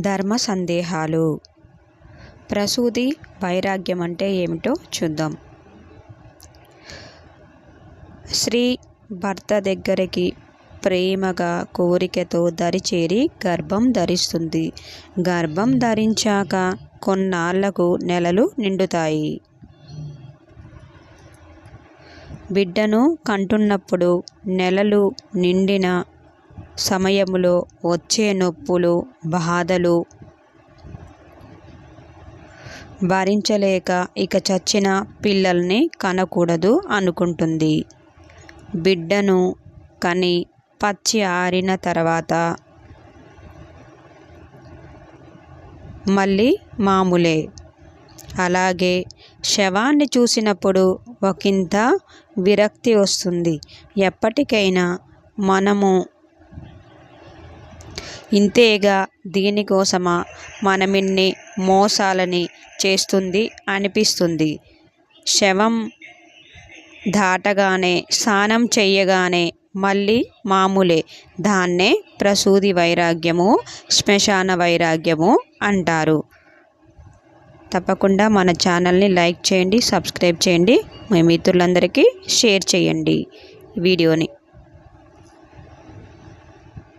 ధర్మ సందేహాలు. ప్రసూతి వైరాగ్యం అంటే ఏమిటో చూద్దాం. స్త్రీ భర్త దగ్గరికి ప్రేమగా కోరికతో దరిచేరి గర్భం ధరిస్తుంది. గర్భం ధరించాక కొన్నాళ్ళకు నెలలు నిండుతాయి. బిడ్డను కంటున్నప్పుడు నెలలు నిండిన సమయంలో వచ్చే నొప్పులు బాధలు భరించలేక ఇక చచ్చిన పిల్లల్ని కనకూడదు అనుకుంటుంది. బిడ్డను కని పచ్చి ఆరిన తర్వాత మళ్ళీ మామూలే. అలాగే శవాన్ని చూసినప్పుడు ఒకంత విరక్తి వస్తుంది. ఎప్పటికైనా మనము ఇంతేగా దీనికోసమా మనమిన్ని మోసాలని చేస్తుంది అనిపిస్తుంది. శవం దాటగానే స్నానం చెయ్యగానే మళ్ళీ మామూలే. దాన్నే ప్రసూది వైరాగ్యము శ్మశాన వైరాగ్యము అంటారు. తప్పకుండా మన ఛానల్ని లైక్ చేయండి సబ్స్క్రైబ్ చేయండి మీ మిత్రులందరికీ షేర్ చేయండి వీడియోని.